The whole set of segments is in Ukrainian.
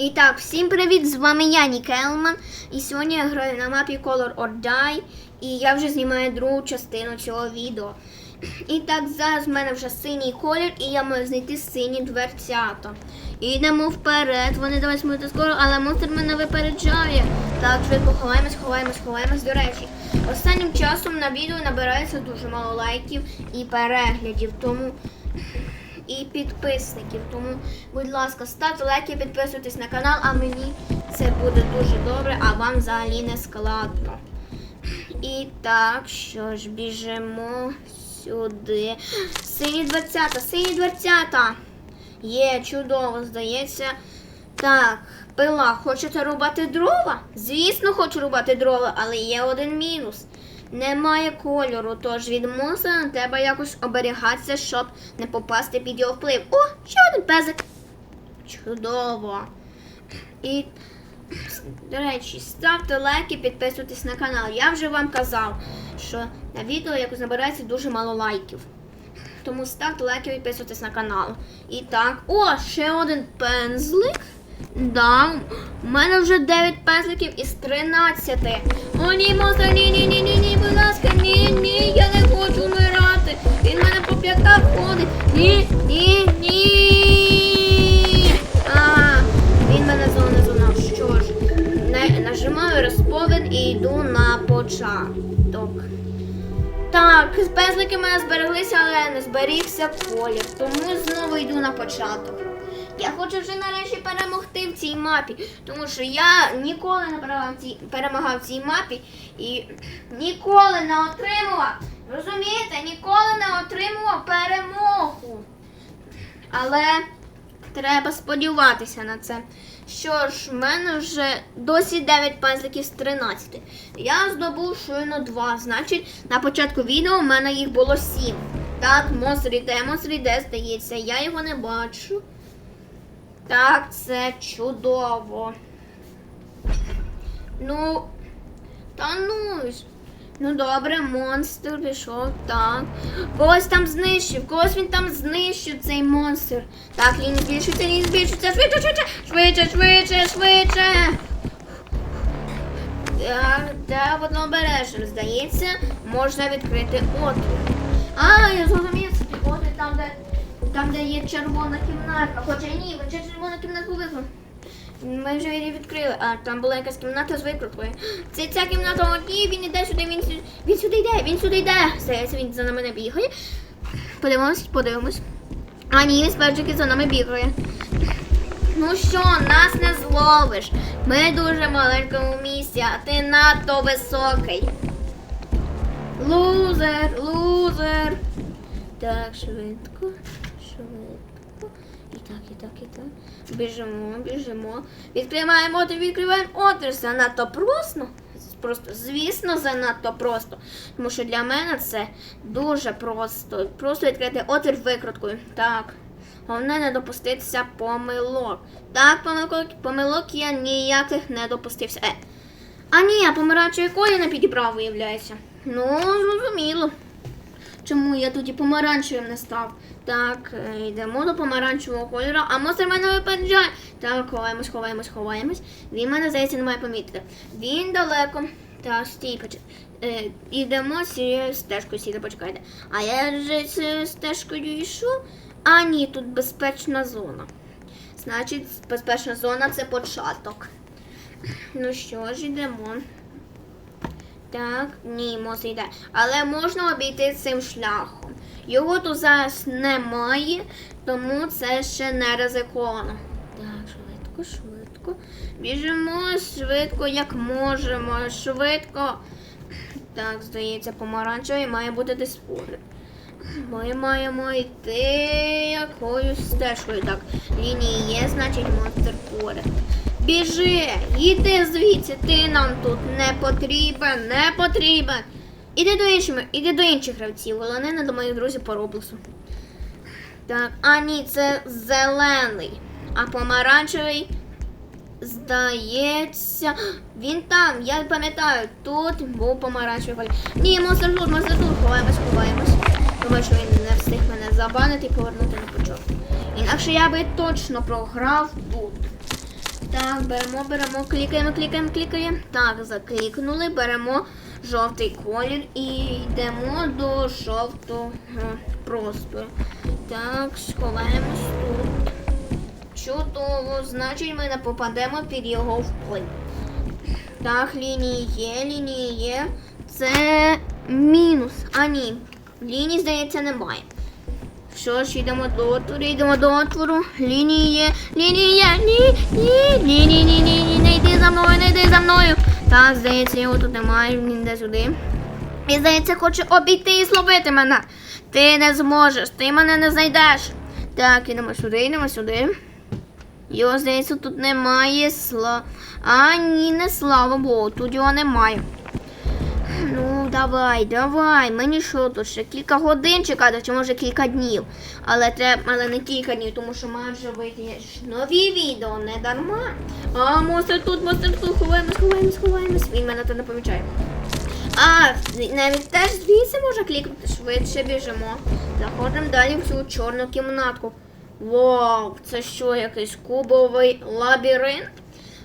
І так, всім привіт! З вами я, Нікелман. І сьогодні я граю на мапі Color or Die. І я вже знімаю другу частину цього відео. І так, зараз в мене вже синій колір, і я маю знайти сині дверцята. І йдемо вперед. Вони давай смути скоро, але монстр мене випереджає. Так, швидко ховаємось, ховаємось, ховаємось. До речі, останнім часом на відео набирається дуже мало лайків і переглядів. Тому і підписників. Тому, будь ласка, ставте лайки, підписуйтесь на канал, а мені це буде дуже добре, а вам взагалі не складно. І так, що ж, біжимо сюди. Сині дверцята, сині дверцята. Є, чудово, здається. Так, пила, хочете рубати дрова? Звісно, хочу рубати дрова, але є один мінус. Немає кольору, тож від монстра треба якось оберігатися, щоб не попасти під його вплив. О, ще один пезик. Чудово. І, до речі, ставте лайки, підписуйтесь на канал. Я вже вам казав, що на відео якось набирається дуже мало лайків. Тому ставте лайки, підписуйтесь на канал. І так, о, ще один пензлик. Да, у мене вже 9 пензликів із 13. О, ні, монстр, ні, ні, ні, ні, ні, будь ласка, ні, ні, я не хочу вмирати. Він мене по п'ятах ходить. Ні, ні, ні. А, він мене зонезонав. Що ж, на- нажимаю розповід і йду на початок. Так, пензлики в мене збереглися, але не зберігся колір. Тому знову йду на початок. Я хочу вже нарешті перемогти в цій мапі, тому що я ніколи не перемагав в цій, мапі і ніколи не отримував. Розумієте, ніколи не отримував перемогу. Але треба сподіватися на це. Що ж, в мене вже досі 9 пензликів з 13. Я здобув щойно 2. Значить, на початку відео в мене їх було 7. Так, монстр іде, монстр іде, здається, я його не бачу. Так, це чудово. Ну, та ну. Ну добре, монстр пішов, так. Когось там знищив, когось він там знищив цей монстр. Так, він збільшується, він збільшується. Швидше, швидше, швидше, швидше, швидше. Так, треба бути обережним. Здається, можна відкрити отвір. А, я зрозумів, отвір там, де, там, де є червона кімнатка. Хоча ні, ви вже червону кімнатку викликали. Ми вже її відкрили, а там була якась кімната з викруткою. Це ця кімната, ні, він іде сюди, він, сю- він сюди йде, він сюди йде. Здається, він за нами не бігає. Подивимось, подивимось. А ні, він сперчики за нами бігає. Ну що, нас не зловиш. Ми дуже маленькому місці, а ти надто високий. Лузер, лузер. Так, швидко. І так, і так, і так. Біжимо, біжимо. Відкриваємо отвір, відкриваємо отвір. Занадто просто. Просто, звісно, занадто просто. Тому що для мене це дуже просто. Просто відкрити отвір викруткою. Так. Головне не допуститися помилок. Так, помилок, помилок я ніяких не допустився. Е. А ні, я помаранчевий колір не підібрав, виявляється. Ну, зрозуміло. Чому я тоді помаранчевим не став? Так, е, йдемо до помаранчевого кольору, а монстр мене випереджає. Так, ховаємось, ховаємось, ховаємось. Він мене, здається, не має помітити. Він далеко. Так, стій, поч... Е, йдемо цією стежкою, сіли, почекайте. А я вже цією стежкою йшов. А ні, тут безпечна зона. Значить, безпечна зона це початок. Ну що ж, йдемо. Так, ні, монстр йде. Але можна обійти цим шляхом. Його тут зараз немає, тому це ще не ризиковано. Так, швидко, швидко. Біжимо швидко, як можемо. Швидко. Так, здається, помаранчевий має бути десь поряд. Ми маємо йти якоюсь стежкою. Так, лінії є, значить монстр поряд. Біжи, іди звідси, ти нам тут не потрібен, не потрібен. Іди до інших, іди до інших гравців, головне не до моїх друзів по Роблосу. Так, а ні, це зелений. А помаранчевий, здається, він там, я пам'ятаю, тут був помаранчевий колір. Ні, монстр тут, монстр тут, ховаємось, ховаємось. Думаю, що він не встиг мене забанити і повернути на початок. Інакше я би точно програв тут. Так, беремо, беремо, клікаємо, клікаємо, клікаємо. Так, заклікнули, беремо жовтий колір і йдемо до жовтого простору. Так, сховаємось тут. Чудово, значить ми не попадемо під його вплив. Так, лінії є, лінії є. Це мінус. А ні. Ліній, здається, немає. Що ж, йдемо до отвору, йдемо до отвору. Лінії є, ні, ні, ні, ні, ні, ні, ні, не йди за мною, не йди за мною. Так, здається, його тут немає, він йде сюди. І здається, хоче обійти і зловити мене. Ти не зможеш, ти мене не знайдеш. Так, йдемо сюди, йдемо сюди. Його, здається, тут немає сла. А, ні, не слава Богу, тут його немає. Ну, давай, давай. Мені що тут ще кілька годин чекати, чи може кілька днів. Але треба, але не кілька днів, тому що має вже вийти нові відео, не дарма. А, монстр тут, монстр тут, ховаємось, ховаємось, ховаємось. Він мене тут не помічає. А, навіть теж звідси можна клікати, швидше біжимо. Заходимо далі в цю чорну кімнатку. Вау, це що, якийсь кубовий лабіринт?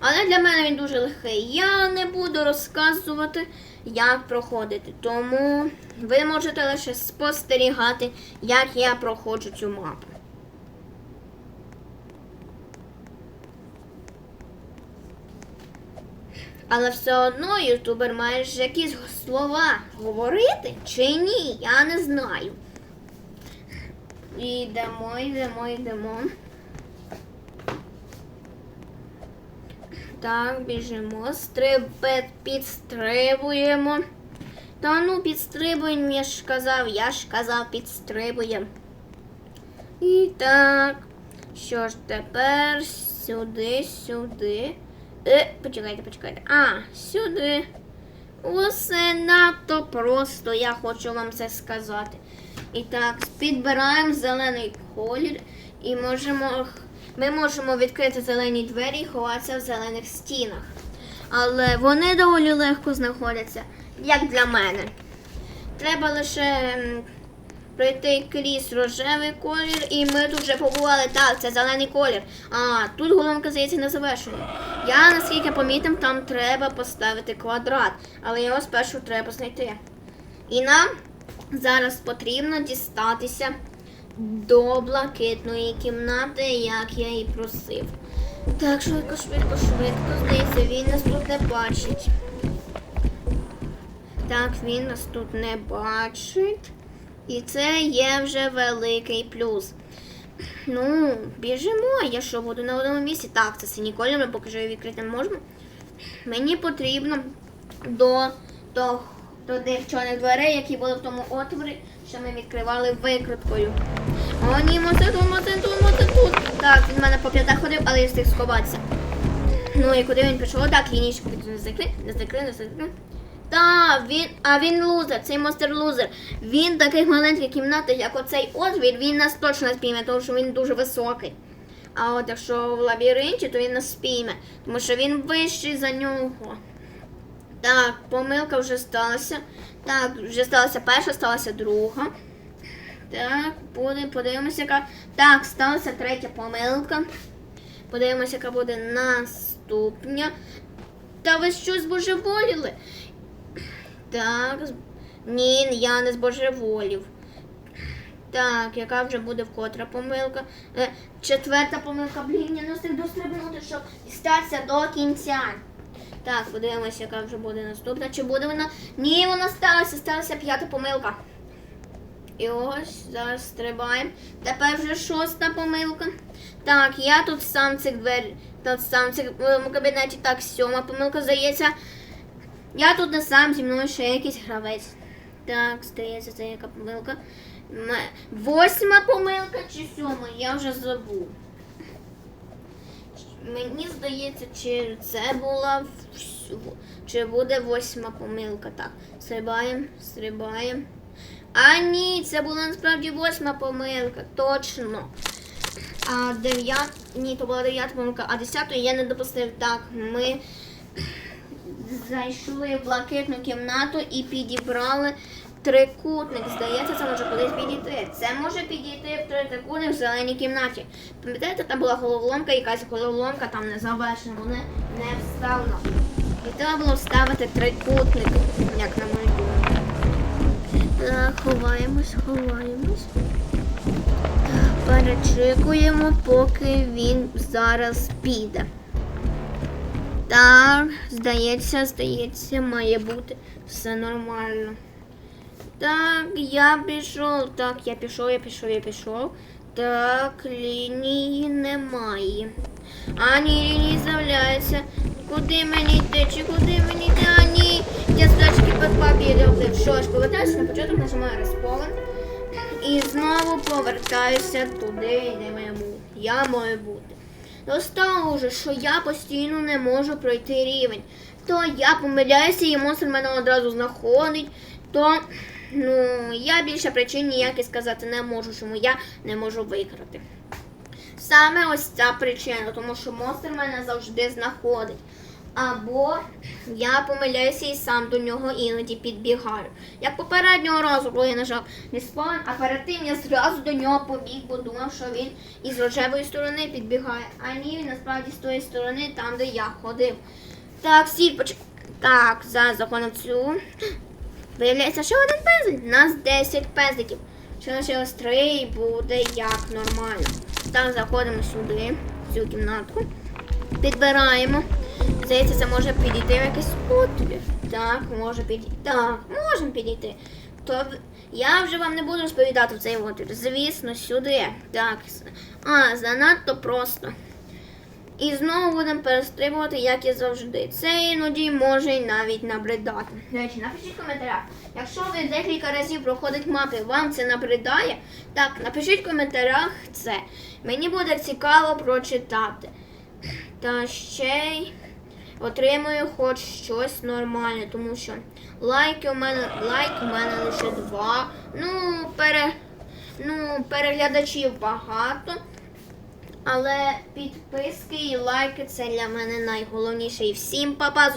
Але для мене він дуже легкий. Я не буду розказувати, як проходити. Тому ви можете лише спостерігати, як я проходжу цю мапу. Але все одно ютубер має ж якісь слова говорити чи ні, я не знаю. Йдемо, йдемо, йдемо. Так, біжимо, стрибет, підстрибуємо. Та ну підстрибуємо, я ж казав, я ж казав, підстрибуємо. І так. Що ж тепер сюди, сюди. Е, почекайте, почекайте. А, сюди. Усе надто просто, я хочу вам це сказати. І так, підбираємо зелений колір і можемо. Ми можемо відкрити зелені двері і ховатися в зелених стінах. Але вони доволі легко знаходяться, як для мене. Треба лише пройти крізь рожевий колір, і ми тут вже побували. Так, це зелений колір. А, тут головка здається не завершена. Я наскільки помітив, там треба поставити квадрат, але його спершу треба знайти. І нам зараз потрібно дістатися до блакитної кімнати, як я і просив. Так, швидко, швидко, швидко. Здається, він нас тут не бачить. Так, він нас тут не бачить. І це є вже великий плюс. Ну, біжимо. Я що буду на одному місці? Так, це синій колір, ми поки що відкрити не можемо. Мені потрібно до, до, до тих чорних дверей, які були в тому отворі, що ми відкривали викруткою. О, ні, моце тут, моце тут, моце тут. Так, він мене по п'ятах ходив, але я встиг сховатися. Ну і куди він пішов? Так, лінійку не закрив, не закрив, не закрив. Та, він, а він лузер, цей монстр лузер. Він в таких маленьких кімнатах, як оцей отвір, він нас точно спійме, тому що він дуже високий. А от якщо в лабіринті, то він нас спійме, тому що він вищий за нього. Так, помилка вже сталася. Так, вже сталася перша, сталася друга. Так, буде, подивимося, яка. Так, сталася третя помилка. Подивимося, яка буде наступня. Та ви щось збожеволіли? Так. Ні, я не збожеволів. Так, яка вже буде вкотра помилка? Е, четверта помилка, блін, я не встиг дострибнути, щоб дістатися до кінця. Так, подивимося, яка вже буде наступна. Чи буде вона? Ні, вона сталася, сталася п'ята помилка. І ось зараз стрибаємо. Тепер вже шоста помилка. Так, я тут сам цих двері, тут сам цих в кабінеті. Так, сьома помилка здається. Я тут не сам зі мною ще якийсь гравець. Так, здається, це яка помилка. Восьма помилка чи сьома? Я вже забув. Мені здається, чи це була чи буде восьма помилка. Так, стрибаємо, стрибаємо. А ні, це була насправді восьма помилка, точно. А дев'ят... Ні, то була дев'ята помилка, а десяту я не допустив. Так, ми зайшли в блакитну кімнату і підібрали трикутник. Здається, це може кудись підійти. Це може підійти в трикутник в зеленій кімнаті. Пам'ятаєте, там була головоломка, якась головоломка там не завершена, вона не вставлена. І треба було вставити трикутник, як на мою думку. Так, ховаємось, ховаємось. Перечекуємо, поки він зараз піде. Так, здається, здається, має бути все нормально. Так, я пішов. Так, я пішов, я пішов, я пішов. Так, лінії немає. А ні, лінії з'являються. Куди мені йти? Чи куди мені йти? А Я здачки під папір. Що ж, повертаюся на початок, нажимаю респоун. І знову повертаюся туди, де бути. Я маю бути. Достало вже, що я постійно не можу пройти рівень. То я помиляюся і монстр мене одразу знаходить, то ну, я більше причин ніяких сказати не можу, чому я не можу виграти. Саме ось ця причина, тому що монстр мене завжди знаходить. Або я помиляюся і сам до нього іноді підбігаю. Як попереднього разу, коли я нажав респаун, а перед тим я зразу до нього побіг, бо думав, що він із рожевої сторони підбігає. А ні, він насправді з тої сторони, там, де я ходив. Так, сіль поч... Так, зараз законом цю. Виявляється, ще один пензлик. У нас 10 пензликів. Ще лишилось 3 і буде як нормально. Так, заходимо сюди, в цю кімнатку. Підбираємо. Здається, це може підійти в якийсь отвір. Так, може підійти. Так, можемо підійти. То я вже вам не буду розповідати в цей отвір. Звісно, сюди. Так. А, занадто просто. І знову будемо перестрибувати, як і завжди. Це іноді може й навіть набридати. До речі, напишіть в коментарях. Якщо ви декілька разів проходить мапи, вам це набридає, так, напишіть в коментарях це. Мені буде цікаво прочитати. Та ще й отримую хоч щось нормальне, тому що лайки у мене лайк у мене лише два. Ну, пере, ну, переглядачів багато. Але підписки і лайки це для мене найголовніше. І всім па-па,